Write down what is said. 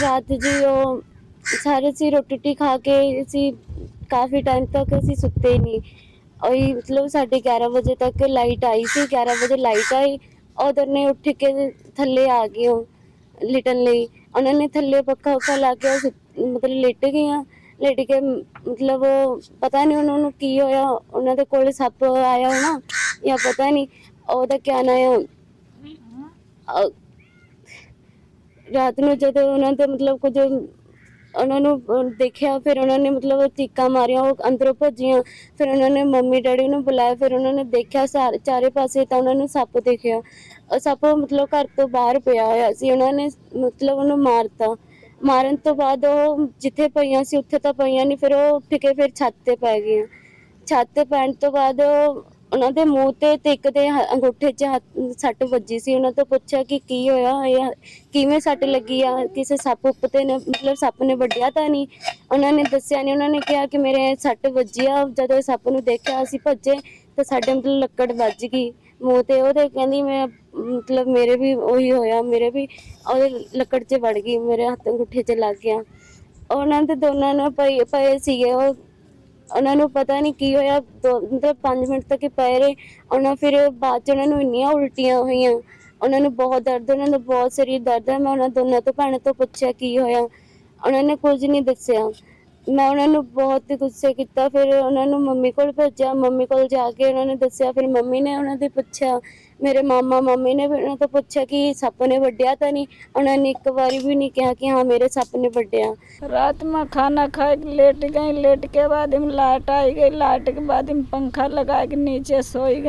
ਰਾਤ ਜੀ ਉਹ ਸਾਰੇ ਅਸੀਂ ਰੋਟੀ ਰੂਟੀ ਖਾ ਕੇ ਅਸੀਂ ਕਾਫੀ ਟਾਈਮ ਤੱਕ ਅਸੀਂ ਸੁੱਤੇ ਨਹੀਂ ਉਹੀ ਮਤਲਬ ਸਾਡੇ 11 ਵਜੇ ਤੱਕ ਲਾਈਟ ਆਈ ਸੀ 11 ਵਜੇ ਲਾਈਟ ਆਈ। ਉਧਰ ਨੇ ਉੱਠ ਕੇ ਥੱਲੇ ਆ ਗਏ ਉਹ ਲਿਟਣ ਲਈ। ਉਹਨਾਂ ਨੇ ਥੱਲੇ ਪੱਖਾ ਉੱਖਾ ਲਾ ਕੇ ਉਹ ਸੁੱਤ- ਮਤਲਬ ਲਿਟ ਗਈਆਂ। ਲਿਟ ਕੇ ਮਤਲਬ ਉਹ ਪਤਾ ਨਹੀਂ ਉਹਨਾਂ ਨੂੰ ਕੀ ਹੋਇਆ। ਉਹਨਾਂ ਦੇ ਕੋਲ ਸੱਪ ਆਇਆ ਹੋਣਾ ਜਾਂ ਪਤਾ ਨਹੀਂ ਉਹਦਾ ਕਿਆ ਨਾਂ ਆ? ਅਹ ਰਾਤ ਨੂੰ ਜਦੋਂ ਉਹਨਾਂ ਦੇ ਮਤਲਬ ਕੁਝ ਉਹਨਾਂ ਨੂੰ, ਅਹ, ਦੇਖਿਆ, ਫਿਰ ਉਹਨਾਂ ਨੇ ਮਤਲਬ ਚੀਕਾਂ ਮਾਰੀਆਂ, ਉਹ ਅੰਦਰੋਂ ਭੱਜੀਆਂ। ਫਿਰ ਉਹਨਾਂ ਨੇ ਮੰਮੀ, ਡੈਡੀ ਨੂੰ ਬੁਲਾਇਆ, ਫਿਰ ਉਹਨਾਂ ਨੇ ਦੇਖਿਆ ਸਾਰੇ, ਚਾਰੇ ਪਾਸੇ ਤਾਂ ਉਹਨਾਂ ਨੂੰ ਸੱਪ ਦੇਖਿਆ। ਉਹ ਸੱਪ ਮਤਲਬ ਘਰ ਤੋਂ ਬਾਹਰ ਪਿਆ ਹੋਇਆ ਸੀ, ਉਹਨਾਂ ਨੇ ਮਤਲਬ ਉਹਨੂੰ ਮਾਰਤਾ। ਮਾਰਨ ਤੋਂ ਬਾਅਦ ਉਹ ਜਿੱਥੇ ਪਈਆਂ ਸੀ, ਉੱਥੇ ਤਾਂ ਪਈਆਂ ਨਹੀਂ, ਫਿਰ ਉਹ ਉੱਠ ਕੇ ਫਿਰ ਛੱਤ ਤੇ ਪੈ ਗਈਆਂ। ਛੱਤ ਤੇ ਪੈਣ ਤੋਂ ਬਾਅਦ ਉਹ- ਉਹਨਾਂ ਦੇ ਮੂੰਹ ਤੇ ਤੇ ਇੱਕ ਦੇ ਹ- ਅੰਗੂਠੇ 'ਚ ਹੱਥ- ਸੱਟ ਵੱਜੀ ਸੀ। ਉਹਨਾਂ ਤੋਂ ਪੁੱਛਿਆ ਕਿ ਕੀ ਹੋਇਆ, ਇਹ ਕਿਵੇਂ ਸੱਟ ਲੱਗੀ ਆ? ਕਿਸੇ ਸੱਪ ਉੱਪ ਤੇ ਨੇ, ਮਤਲਬ ਸੱਪ ਨੇ ਵੱਢਿਆ ਤਾਂ ਨਹੀਂ। ਉਹਨਾਂ ਨੇ ਦੱਸਿਆ ਨਹੀਂ। ਉਹਨਾਂ ਨੇ ਕਿਹਾ ਕਿ ਮੇਰੇ ਸੱਟ ਵੱਜੀ ਆ। ਜਦੋਂ ਸੱਪ ਨੂੰ ਦੇਖਿਆ, ਅਸੀਂ ਭੱਜੇ ਤਾਂ ਸਾਡੇ ਮਤਲਬ ਲੱਕੜ ਵੱਜ ਗਈ ਮੂੰਹ ਤੇ। ਉਹਦੇ ਕਹਿੰਦੀ, ਮੈਂ ਮਤਲਬ ਮੇਰੇ ਵੀ ਉਹੀ ਹੋਇਆ, ਮੇਰੇ ਵੀ ਉਹਦੇ ਲੱਕੜ 'ਚ ਵੜ ਗਈ, ਮੇਰੇ ਹੱਥ ਅੰਗੂਠੇ 'ਚ ਲੱਗ ਗਿਆ। ਉਹਨਾਂ ਦੇ ਦੋਨਾਂ ਨੂੰ ਪਏ ਪਏ ਸੀਗੇ। ਉਹ ਉਹਨਾਂ ਨੂੰ ਪਤਾ ਨਹੀਂ ਕੀ ਹੋਇਆ, ਦੋ- ਮਤਲਬ 5 ਮਿੰਟ ਤੱਕ ਹੀ ਪਏ ਰਹੇ। ਉਹਨਾਂ ਫਿਰ ਬਾਅਦ ਚ ਉਹਨਾਂ ਨੂੰ ਇੰਨੀਆਂ ਉਲਟੀਆਂ ਹੋਈਆਂ। ਉਹਨਾਂ ਨੂੰ ਬਹੁਤ ਦਰਦ, ਉਹਨਾਂ ਦਾ ਬਹੁਤ ਸਰੀਰ ਦਰਦ ਹੈ। ਮੈਂ ਉਹਨਾਂ ਦੋਨਾਂ ਤੋਂ, ਭੈਣਾਂ ਤੋਂ ਪੁੱਛਿਆ ਕੀ ਹੋਇਆ। ਉਹਨਾਂ ਨੇ ਕੁਝ ਨਹੀਂ ਦੱਸਿਆ। ਮੈਂ ਉਹਨਾਂ ਨੂੰ ਬਹੁਤ ਗੁੱਸੇ ਕੀਤਾ ਫਿਰ ਉਹਨਾਂ ਨੂੰ ਮੰਮੀ ਕੋਲ ਭੇਜਿਆ ਮੰਮੀ ਕੋਲ ਜਾ ਕੇ ਉਹਨਾਂ ਨੇ ਦੱਸਿਆ ਫਿਰ ਮੰਮੀ ਨੇ ਉਹਨਾਂ ਦੇ ਪੁੱਛਿਆ ਮੇਰੇ ਮਾਮਾ ਮੰਮੀ ਨੇ ਵੀ ਉਹਨਾਂ ਤੋਂ ਪੁੱਛਿਆ ਕਿ ਸੱਪ ਨੇ ਵੱਢਿਆ ਤਾਂ ਨਹੀਂ ਉਹਨਾਂ ਨੇ ਇੱਕ ਵਾਰੀ ਵੀ ਨਹੀਂ ਕਿਹਾ ਕਿ ਹਾਂ ਮੇਰੇ ਸੱਪ ਨੇ ਵੱਢਿਆ रात में खाना खा के लेट गई लेट के बाद हम लाइट आई गई लाइट के बाद हम पंखा लगा के नीचे सोई गई